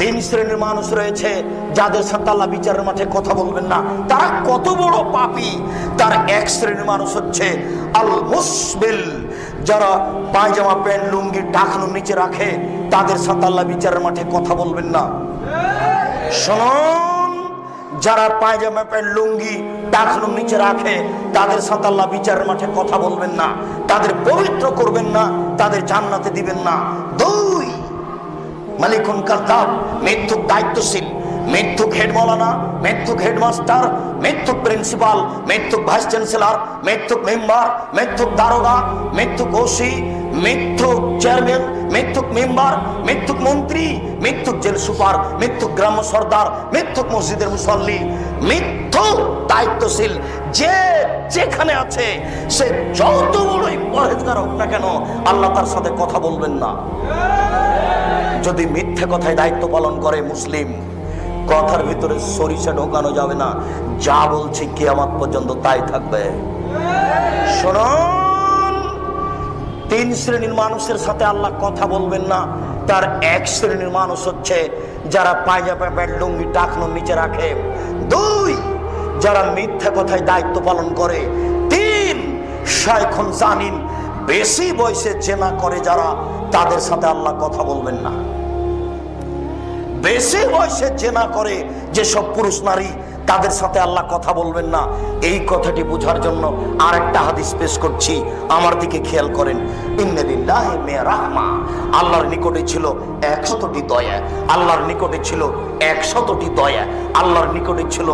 তিন শ্রেণির মানুষ রয়েছে, যাদের সাথে আল্লাহ বিচারের মাঠে কথা বলবেন না। তারা কত বড় পাপি। তার এক শ্রেণির মানুষ হচ্ছে আল মুসবিল যারা পায়জামা, প্যান্ট, লুঙ্গি টাকানোর নিচে রাখে, তাদের সাথে আল্লাহ বিচারের মাঠে কথা বলবেন না। শুনুন, যারা পায়জামা, প্যান্ট, লুঙ্গি টাকানোর নিচে রাখে, তাদের সাথে আল্লাহ বিচারের মাঠে কথা বলবেন না। তাদের পবিত্র করবেন না, তাদের জান্নাতে দিবেন না। দুই মালিকুন কার্তাব মৃত্যুক দায়িত্বশীল মৃত্যুক হেড মৌলানা মৃত্যুক হেডমাস্টার মৃত্যুক প্রিন্সিপাল মৃত্যুক ভাইস চ্যান্সেলর মৃত্যুক মেম্বার মৃত্যুক দারোগা মৃত্যুক ওসি মৃত্যুক চেয়ারম্যান মৃত্যুক মেম্বার মৃত্যুক মন্ত্রী মৃত্যুক জেল সুপার মৃত্যুক গ্রাম্য সর্দার মৃত্যুক মসজিদের মুসল্লি মৃত্যু দায়িত্বশীল, যে যেখানে আছে, সে যত বড়ই পরেজগার হোক না কেন, আল্লাহ তার সাথে কথা বলবেন না। যদি মিথ্যে কথায় দায়িত্ব পালন করে মুসলিম, কথার ভিতরে সরিষা ঢোকানো যাবে না। যা বলছি কিয়ামত পর্যন্ত তাই থাকবে। শুনুন, তিন শ্রেণির মানুষের সাথে আল্লাহ কথা বলবেন না। তার এক শ্রেণির মানুষ হচ্ছে যারা পায়জামা প্যান্ট লুঙ্গি টাকনোর নিচে রাখে। দুই, যারা মিথ্যা কথায় দায়িত্ব পালন করে। তিন, শাইখুন জানিন বেশি বয়সে চেনা করে যারা, তাদের সাথে আল্লাহ কথা বলবেন না। বেশি বয়সে চেনা করে যেসব পুরুষ নারী তাদের সাথে আল্লাহ কথা বলবেন না। এই কথাটি বোঝার জন্য আর একটা হাদিস পেশ করছি। আমার দিকে খেয়াল করেন। আল্লাহর নিকটে ছিল একশতটি দয়া। আল্লাহর নিকটে ছিল একশতটি দয়া। আল্লাহর নিকটে ছিল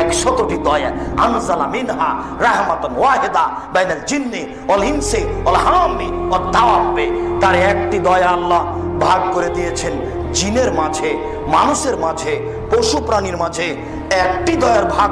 একশতটি দয়া। আনজালা মিনহা রাহমাতান ওয়াহিদা বাইনাল জিন্নি ওয়াল হামি ওয়াদ দাওয়াবে তার একটি দয়া আল্লাহ ভাগ করে দিয়েছেন জিনের মাঝে, মানুষের মাঝে, পশু প্রাণীর মাঝে। একটি দয়ার ভাগ